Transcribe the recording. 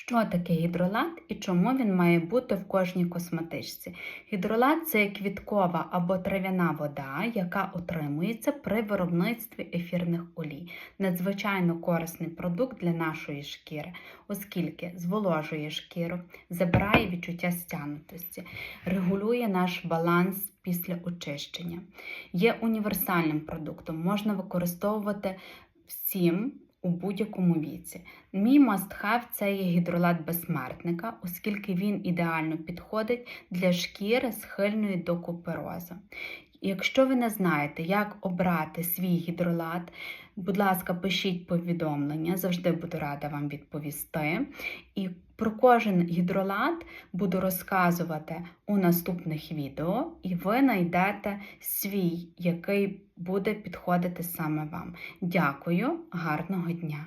Що таке гідролат і чому він має бути в кожній косметичці? Гідролат це квіткова або трав'яна вода, яка отримується при виробництві ефірних олій. Надзвичайно корисний продукт для нашої шкіри, оскільки зволожує шкіру, забирає відчуття стягнутості, регулює наш баланс після очищення. Є універсальним продуктом, можна використовувати всім у будь-якому віці. Мій must-have – це є гідролат безсмертника, оскільки він ідеально підходить для шкіри схильної до куперозу. Якщо ви не знаєте, як обрати свій гідролат, будь ласка, пишіть повідомлення, завжди буду рада вам відповісти. І про кожен гідролат буду розказувати у наступних відео, і ви знайдете свій, який буде підходити саме вам. Дякую, гарного дня!